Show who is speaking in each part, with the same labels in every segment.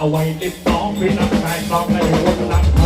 Speaker 1: เอาไว้ติ
Speaker 2: ด
Speaker 1: ต้องพี่นักนายต้องในหัวนั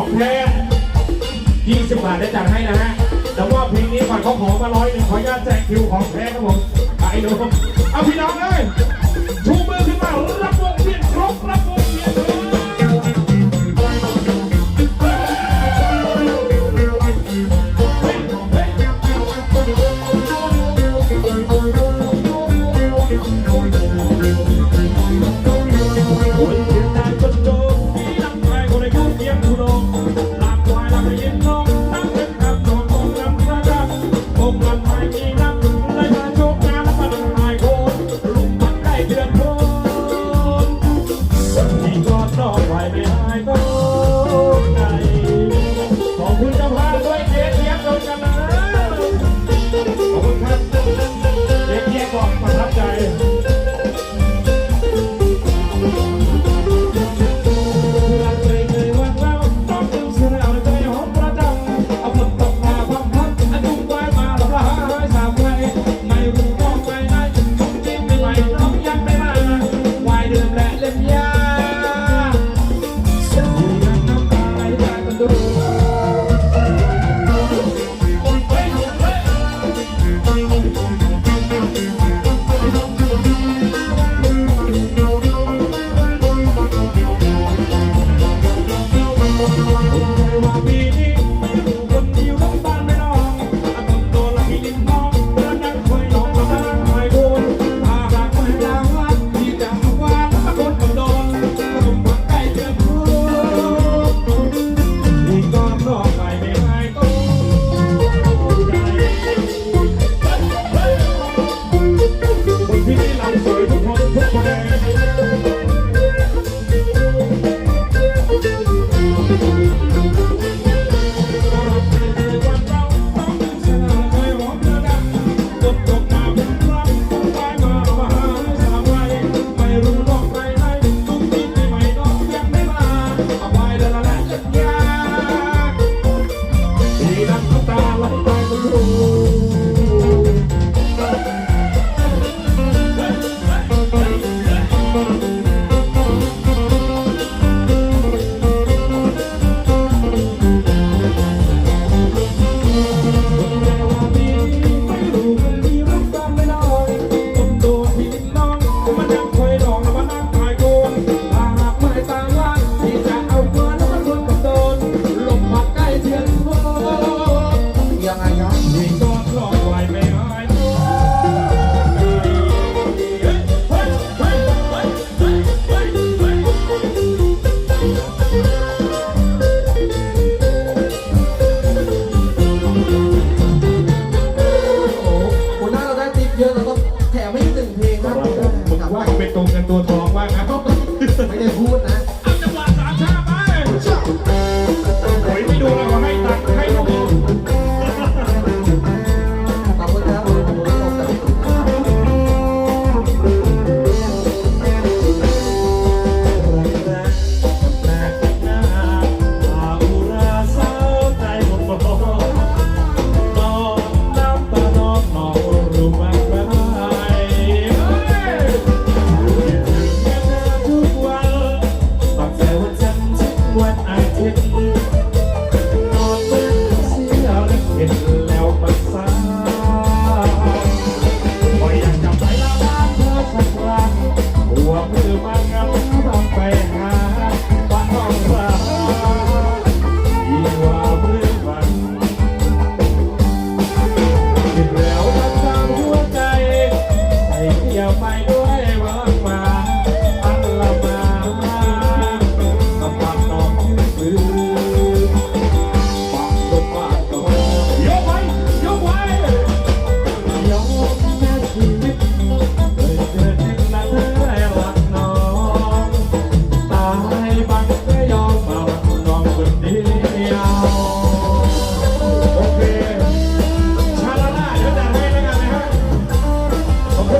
Speaker 1: ของแท้ยี่สิบบาทได้จัดให้นะฮะแต่ว่าเพลงนี้ก่อนเขาขอมาร้อยหนึ่งขออนุญาตแจกคิวของแท้ครับผมไปดูเอาพี่น้องเลยชูมือขึ้นมารับวงเวียนครบรับวงเวียนครบโ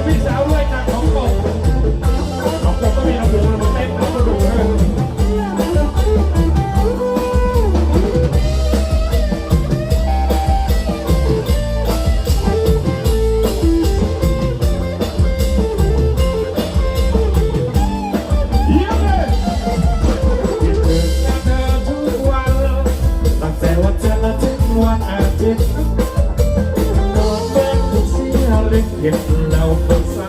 Speaker 1: พี่สาวด้วยจากของกบของกบก็มีลำวงมาเต้นแล้วก็ดูฮะวันอาทิตย์ Yes, love, but